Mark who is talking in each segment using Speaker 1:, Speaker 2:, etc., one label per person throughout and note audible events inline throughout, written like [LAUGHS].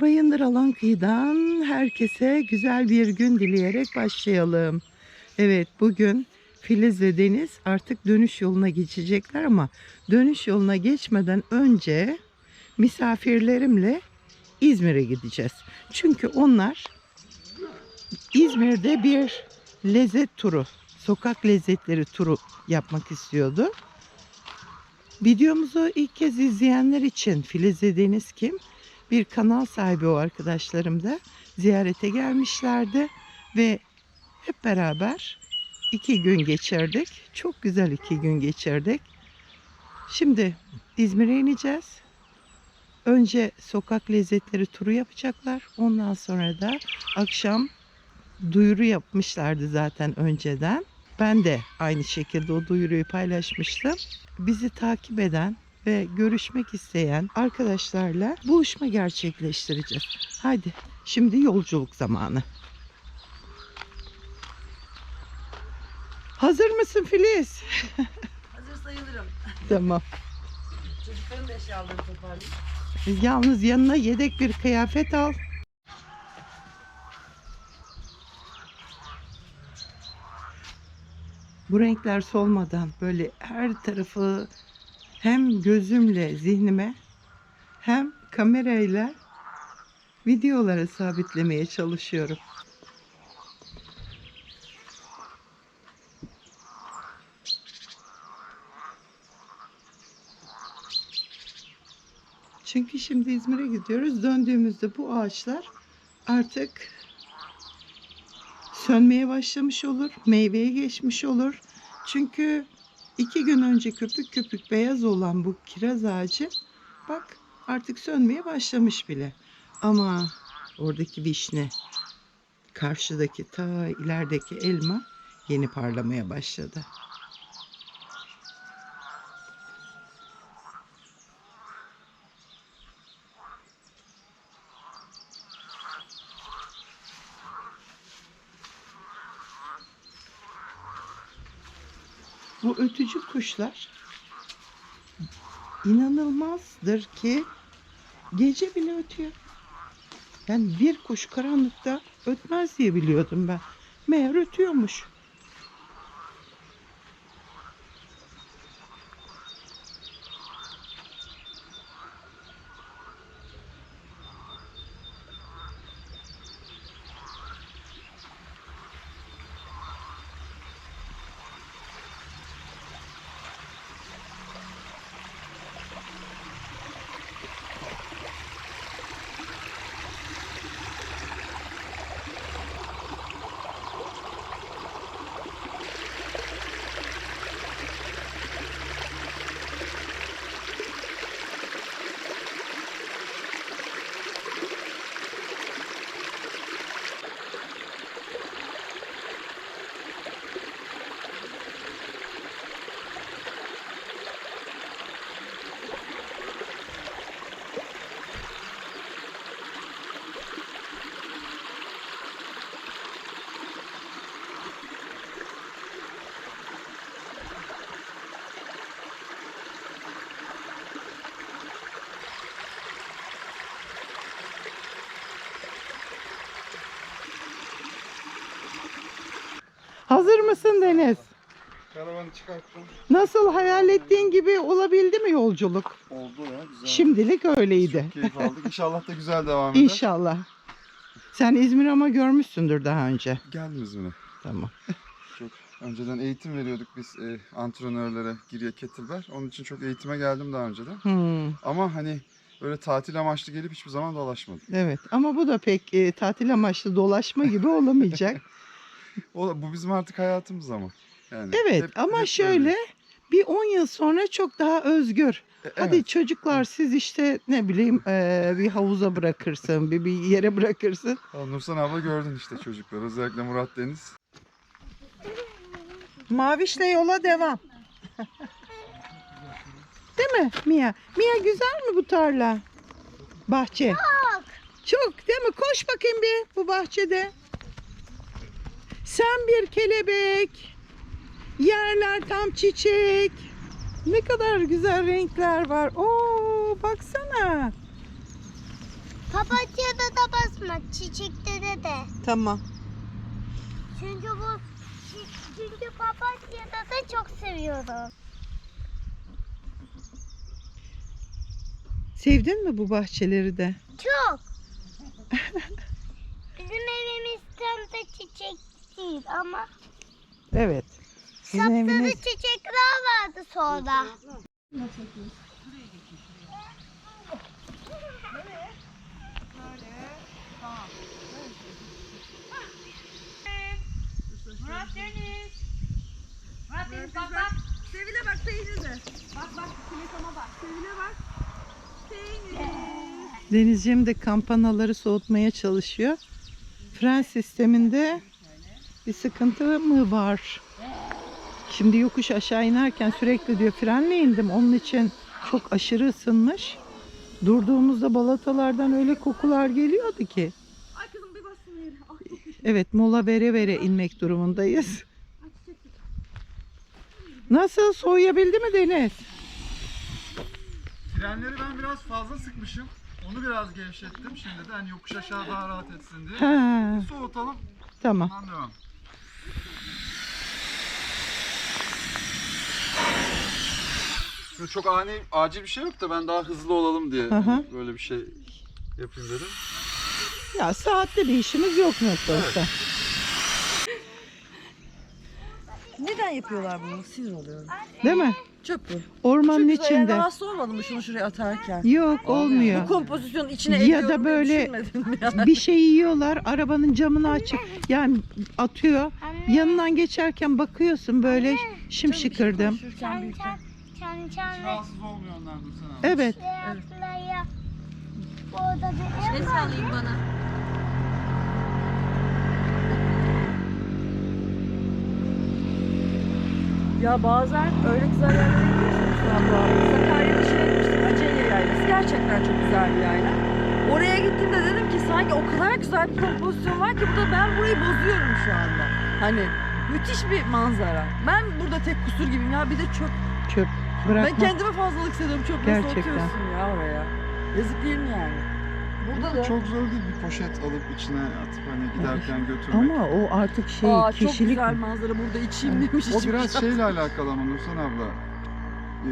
Speaker 1: Bayındır Alan Kıyı'dan herkese güzel bir gün dileyerek başlayalım. Evet bugün Filiz ve Deniz artık dönüş yoluna geçecekler ama dönüş yoluna geçmeden önce misafirlerimle İzmir'e gideceğiz. Çünkü onlar İzmir'de bir lezzet turu, sokak lezzetleri turu yapmak istiyordu. Videomuzu ilk kez izleyenler için Filiz'e Deniz kim? Bir kanal sahibi o arkadaşlarım da ziyarete gelmişlerdi ve hep beraber iki gün geçirdik. Çok güzel iki gün geçirdik. Şimdi İzmir'e ineceğiz. Önce sokak lezzetleri turu yapacaklar. Ondan sonra da akşam duyuru yapmışlardı zaten önceden. Ben de aynı şekilde o duyuruyu paylaşmıştım. Bizi takip eden ve görüşmek isteyen arkadaşlarla buluşma gerçekleştireceğiz. Haydi şimdi yolculuk zamanı. Hazır mısın Filiz? [LAUGHS]
Speaker 2: Hazır sayılırım.
Speaker 1: Tamam.
Speaker 2: Çocukların da eşyalarını toparlayayım.
Speaker 1: Yalnız yanına yedek bir kıyafet al. Bu renkler solmadan böyle her tarafı hem gözümle zihnime hem kamerayla videolara sabitlemeye çalışıyorum. Çünkü şimdi İzmir'e gidiyoruz. Döndüğümüzde bu ağaçlar artık sönmeye başlamış olur. Meyveye geçmiş olur. Çünkü iki gün önce köpük köpük beyaz olan bu kiraz ağacı bak artık sönmeye başlamış bile. Ama oradaki vişne, karşıdaki ta ilerideki elma yeni parlamaya başladı. Bu ötücü kuşlar inanılmazdır ki gece bile ötüyor. Yani bir kuş karanlıkta ötmez diye biliyordum ben. Meğer ötüyormuş. Hazır mısın Deniz?
Speaker 3: Karavanı çıkarttım.
Speaker 1: Nasıl hayal ettiğin gibi olabildi mi yolculuk?
Speaker 3: Oldu ya güzel.
Speaker 1: Şimdilik öyleydi.
Speaker 3: Çok keyif aldık. İnşallah da güzel devam eder.
Speaker 1: İnşallah. Sen İzmir ama görmüşsündür daha önce.
Speaker 3: Geldim İzmir'e.
Speaker 1: Tamam.
Speaker 3: Çok önceden eğitim veriyorduk biz e, antrenörlere Giriye Kettlebell. Onun için çok eğitime geldim daha önceden.
Speaker 1: Hmm,
Speaker 3: Ama hani öyle tatil amaçlı gelip hiçbir zaman dolaşmadım.
Speaker 1: evet ama bu da pek e, tatil amaçlı dolaşma gibi [LAUGHS] olamayacak. [LAUGHS]
Speaker 3: O, bu bizim artık hayatımız ama. Yani
Speaker 1: Evet
Speaker 3: hep-
Speaker 1: ama
Speaker 3: hep
Speaker 1: şöyle
Speaker 3: böyle.
Speaker 1: bir 10 yıl sonra çok daha özgür.
Speaker 3: E,
Speaker 1: Hadi
Speaker 3: evet.
Speaker 1: çocuklar siz işte ne bileyim e, bir havuza bırakırsın, bir, bir yere bırakırsın.
Speaker 3: Ha, Nursan abla gördün işte çocuklar. Özellikle Murat Deniz.
Speaker 1: Mavişle yola devam. Değil mi Mia? Mia güzel mi bu tarla? Bahçe. Çok. Çok değil mi? Koş bakayım bir bu bahçede. Sen bir kelebek. Yerler tam çiçek. Ne kadar güzel renkler var. Oo baksana.
Speaker 4: Papatya'da da basma, çiçeklere de.
Speaker 1: Tamam.
Speaker 4: Çünkü bu çünkü papatya'da da çok seviyorum.
Speaker 1: Sevdin mi bu bahçeleri de?
Speaker 4: Çok. [LAUGHS] Bizim evimiz tam da çiçek değil ama
Speaker 1: Evet. Sizin
Speaker 4: sapsarı
Speaker 1: eviniz
Speaker 4: çiçekler vardı sonra.
Speaker 2: Murat Deniz. Murat Deniz bak bak. Sevile bak peynirde. Bak bak kilisama bak. Sevile bak. Peynir.
Speaker 1: Denizciğim de kampanaları soğutmaya çalışıyor. Fren sisteminde bir sıkıntı mı var? Şimdi yokuş aşağı inerken sürekli diyor frenle indim. Onun için çok aşırı ısınmış. Durduğumuzda balatalardan öyle kokular geliyordu ki.
Speaker 2: Ay kızım bir bassın yere. Ah,
Speaker 1: Evet mola vere vere inmek durumundayız. Nasıl soğuyabildi mi Deniz?
Speaker 3: Frenleri ben biraz fazla sıkmışım. Onu biraz gevşettim. Şimdi de hani yokuş aşağı daha rahat etsin diye.
Speaker 1: Ha,
Speaker 3: Soğutalım.
Speaker 1: tamam.
Speaker 3: Ondan devam. Şimdi çok ani, acil bir şey yok da ben daha hızlı olalım diye
Speaker 1: Hı hı.
Speaker 3: hani böyle bir şey yapayım dedim.
Speaker 1: Ya saatte bir işimiz yok nasıl olsa.
Speaker 2: Neden yapıyorlar bunu? Sinir oluyorum.
Speaker 1: Değil mi?
Speaker 2: Çöp bu.
Speaker 1: Ormanın
Speaker 2: güzel yani
Speaker 1: içinde.
Speaker 2: rahatsız olmadın mı şunu şuraya atarken?
Speaker 1: Yok
Speaker 2: Bu
Speaker 1: olmuyor.
Speaker 2: kompozisyonun içine
Speaker 1: Ya
Speaker 2: ediyorum
Speaker 1: da
Speaker 2: diye
Speaker 1: böyle-
Speaker 2: ya?
Speaker 1: Bir şey yiyorlar, arabanın camını açıp yani atıyor.
Speaker 4: Anne,
Speaker 1: Yanından geçerken bakıyorsun böyle
Speaker 2: büyükten.
Speaker 4: çan çan Çan ve
Speaker 3: rahatsız olmuyor ondan dursana.
Speaker 1: Evet.
Speaker 4: şey atlaya. Bu odada bir ev var.
Speaker 2: sallayayım bana. Ya bazen öyle güzel yerlere gidiyorsunuz abla. Sakarya'da şeye gitmiştik. Acele yaylası. Gerçekten çok güzel bir yayla. Oraya gittiğimde dedim ki sanki o kadar güzel bir kompozisyon var ki burada ben burayı bozuyorum şu anda. Hani müthiş bir manzara. Ben burada tek kusur gibiyim ya bir de çöp.
Speaker 1: Çöp
Speaker 2: Ben
Speaker 1: bırakma.
Speaker 2: kendime fazlalık hissediyorum. Nasıl
Speaker 1: Gerçekten.
Speaker 2: atıyorsun ya oraya? Yazık değil mi yani? Burada da.
Speaker 3: Çok zor değil bir poşet alıp içine atıp hani giderken götürmek.
Speaker 1: Ama o artık şey
Speaker 2: Aa, çok
Speaker 1: kişilik
Speaker 2: güzel manzara burada içeyim demiş.
Speaker 3: O biraz şeyle alakalı ama Nursan abla. Ee,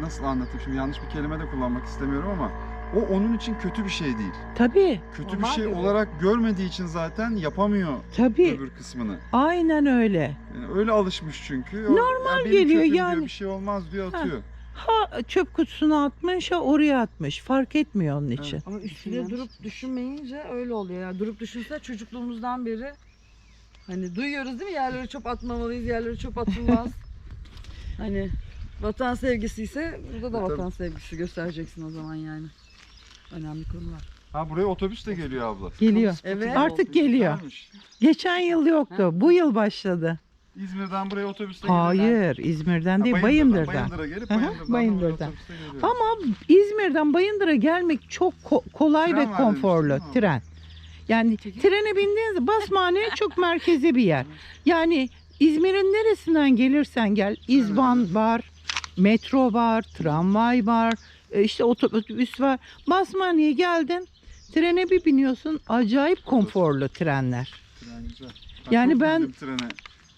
Speaker 3: nasıl anlatayım şimdi yanlış bir kelime de kullanmak istemiyorum ama o onun için kötü bir şey değil.
Speaker 1: Tabii,
Speaker 3: Kötü
Speaker 2: Normal
Speaker 3: bir şey olarak görmediği için zaten yapamıyor
Speaker 1: tabii.
Speaker 3: öbür kısmını.
Speaker 1: Aynen öyle.
Speaker 3: Yani öyle alışmış çünkü. O,
Speaker 1: Normal
Speaker 3: ya benim
Speaker 1: geliyor yani.
Speaker 3: Diyor, bir şey olmaz diyor
Speaker 1: Ha.
Speaker 3: atıyor.
Speaker 1: Ha çöp kutusuna atmış, ha oraya atmış. Fark etmiyor onun için.
Speaker 2: Ama üstüne durup düşünmeyince öyle oluyor. Yani durup düşünse çocukluğumuzdan beri hani duyuyoruz değil mi? Yerlere çöp atmamalıyız, yerlere çöp atılmaz. [LAUGHS] hani vatan sevgisi ise burada da
Speaker 3: E,
Speaker 2: vatan sevgisi göstereceksin o zaman yani. Önemli konular.
Speaker 3: Ha buraya otobüs de geliyor abla.
Speaker 1: Geliyor.
Speaker 2: Evet.
Speaker 1: Artık geliyor.
Speaker 3: Güzelmiş.
Speaker 1: Geçen yıl yoktu. Bu yıl başladı.
Speaker 3: İzmir'den buraya otobüsle.
Speaker 1: Hayır, İzmir'den
Speaker 3: Ha,
Speaker 1: değil,
Speaker 3: Bayındır'dan.
Speaker 1: Bayındır'dan.
Speaker 3: Bayındır'a gelip Bayındır'dan, da
Speaker 1: Bayındır'dan.
Speaker 3: buraya otobüsle geliyor.
Speaker 1: Ama İzmir'den Bayındır'a gelmek çok ko- kolay
Speaker 3: Tren
Speaker 1: ve
Speaker 3: var
Speaker 1: konforlu
Speaker 3: demiştin, değil mi?
Speaker 1: tren. Yani trene bindiğinizde Basmane çok merkezi bir yer. Yani İzmir'in neresinden gelirsen gel, İzban var, metro var, tramvay var, işte otobüs var. Basmane'ye geldin, trene bir biniyorsun, acayip konforlu trenler.
Speaker 3: Tren güzel.
Speaker 1: Yani
Speaker 3: çok
Speaker 1: ben-
Speaker 3: trene.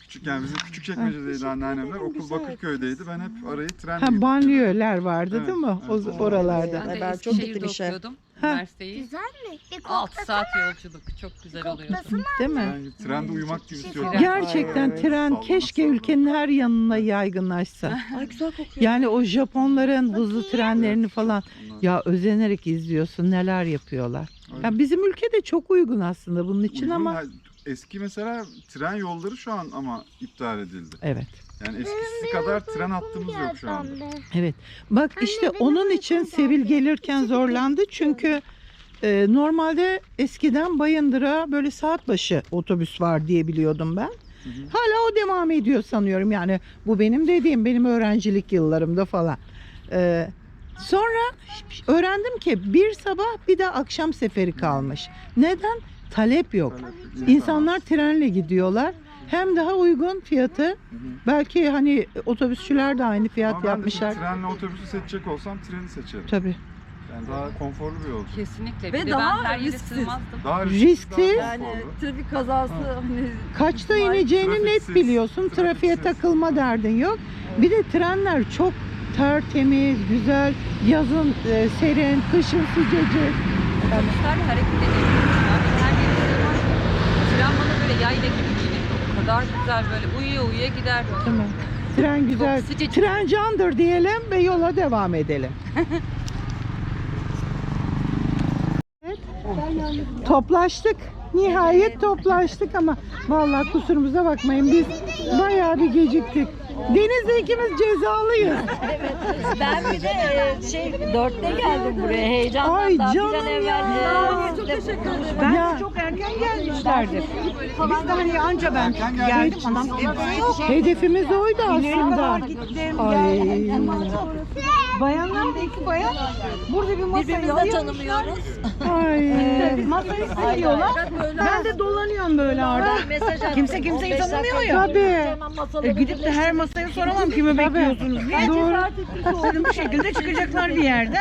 Speaker 3: Küçükken bizim küçük çekmecedeydi anneannemler. Okul
Speaker 2: güzel.
Speaker 3: Bakırköy'deydi. Ben hep arayı trenle
Speaker 1: Ha banliyöler vardı
Speaker 3: Evet,
Speaker 1: değil mi? O,
Speaker 3: evet.
Speaker 1: oralarda.
Speaker 5: Ben de
Speaker 2: Ben çok
Speaker 5: Eskişehir'de
Speaker 2: gittim işe.
Speaker 5: okuyordum.
Speaker 1: Ha.
Speaker 5: Üniversiteyi.
Speaker 4: Güzel mi? Bir
Speaker 5: 6
Speaker 4: koklasana.
Speaker 5: saat yolculuk. Çok güzel oluyor.
Speaker 4: Koklasana.
Speaker 1: Değil mi?
Speaker 3: Ben trende uyumak gibi istiyorum.
Speaker 1: Gerçekten
Speaker 2: Ay,
Speaker 1: tren
Speaker 3: Sallana,
Speaker 1: keşke
Speaker 3: sallana.
Speaker 1: ülkenin her yanına yaygınlaşsa.
Speaker 2: Ay güzel kokuyor.
Speaker 1: Yani o Japonların hızlı trenlerini falan
Speaker 3: Onlar
Speaker 1: ya özenerek izliyorsun neler yapıyorlar.
Speaker 3: öyle.
Speaker 1: Ya bizim ülkede çok uygun aslında bunun için
Speaker 3: Uygun
Speaker 1: ama
Speaker 3: da- Eski mesela tren yolları şu an ama iptal edildi.
Speaker 1: evet.
Speaker 3: Yani eskisi kadar tren hattımız yok şu anda.
Speaker 1: Evet. Bak
Speaker 4: Anne,
Speaker 1: işte onun için
Speaker 4: geldi.
Speaker 1: Sevil gelirken zorlandı çünkü e, normalde eskiden Bayındır'a böyle saat başı otobüs var diye biliyordum ben.
Speaker 3: Hı hı.
Speaker 1: Hala o devam ediyor sanıyorum. Yani bu benim dediğim benim öğrencilik yıllarımda falan. Ee, sonra öğrendim ki bir sabah bir de akşam seferi kalmış. Neden? Talep yok.
Speaker 3: Talep-
Speaker 1: İnsanlar trenle gidiyorlar. Hem daha uygun fiyatı.
Speaker 3: Hı hı.
Speaker 1: Belki hani otobüsçüler de aynı fiyat
Speaker 3: Ama ben de
Speaker 1: yapmışlar.
Speaker 3: trenle otobüsü seçecek olsam treni seçerim.
Speaker 1: Tabii.
Speaker 3: Yani daha konforlu bir yolculuk.
Speaker 5: Kesinlikle.
Speaker 2: Ve
Speaker 5: bir de
Speaker 2: daha
Speaker 5: ben her yere
Speaker 2: risksiz.
Speaker 5: sığmazdım.
Speaker 3: Daha
Speaker 1: Risksiz.
Speaker 3: daha
Speaker 2: Yani
Speaker 3: konforlu.
Speaker 2: trafik kazası hani
Speaker 1: Kaçta ineceğini net
Speaker 3: Trafiksiz,
Speaker 1: biliyorsun. Trafiğe
Speaker 3: trafiksiz.
Speaker 1: takılma derdin yok. Bir de trenler çok tertemiz, güzel. Yazın e, serin, kışın sıcacık.
Speaker 5: Otobüslerle hareket edebiliyorum. Yani her yere sığmazdım. Tren bana böyle yayla gibi kadar güzel böyle uyuya uyuya gider.
Speaker 1: Değil mi? Tren güzel.
Speaker 5: sıcacık.
Speaker 1: Tren candır diyelim ve yola devam edelim. Evet. [LAUGHS] Toplaştık. Nihayet toplaştık ama vallahi kusurumuza bakmayın biz bayağı bir geciktik. Deniz'le ikimiz cezalıyız. [LAUGHS]
Speaker 6: Ben bir de e, şey dörtte geldim buraya heyecandan
Speaker 1: Ay
Speaker 6: daha bir
Speaker 1: canım
Speaker 6: an evvel
Speaker 1: ya.
Speaker 6: e,
Speaker 2: çok teşekkür ederim.
Speaker 7: Ben
Speaker 1: Ya.
Speaker 7: çok erken gelmişlerdi. Biz de hani anca ben geldim. Adam hep
Speaker 1: Hedefimiz oydu aslında.
Speaker 7: kadar gittim.
Speaker 1: Ay.
Speaker 7: geldim. Bayanlar da iki bayan burada bir masayı
Speaker 6: birbirimizi de tanımıyoruz.
Speaker 1: Ay.
Speaker 7: Masayı seviyorlar. Ben de dolanıyorum böyle arada.
Speaker 6: Mesaj attım.
Speaker 7: Kimse kimseyi
Speaker 6: 15 dakika
Speaker 7: tanımıyor ya.
Speaker 1: Tabii.
Speaker 6: Hemen masaları
Speaker 7: E, gidip de her masaya soramam kimi bekliyorsunuz diye.
Speaker 1: Doğru.
Speaker 7: Dedim bu şekilde çıkacaklar bir yerde.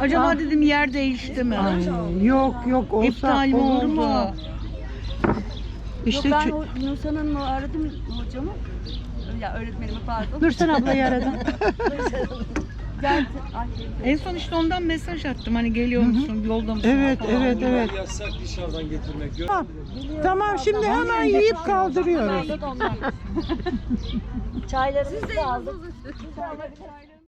Speaker 7: Acaba dedim yer değişti mi?
Speaker 1: Ay, yok yok olsa
Speaker 7: İptal mi
Speaker 1: olur mu? İşte
Speaker 2: Yok ben o Nursen Hanım'ı aradım hocamı. Ya öğretmenimi pardon.
Speaker 1: Nursen ablayı aradım. [LAUGHS]
Speaker 2: Ay,
Speaker 7: En son işte ondan mesaj attım hani geliyor musun yolda mısın?
Speaker 1: Evet evet evet.
Speaker 8: Yasak dışarıdan getirmek. Gör-
Speaker 1: Tamam, tamam şimdi hemen yiyip kaldırıyoruz. [LAUGHS]
Speaker 6: Çaylarımızı da aldık.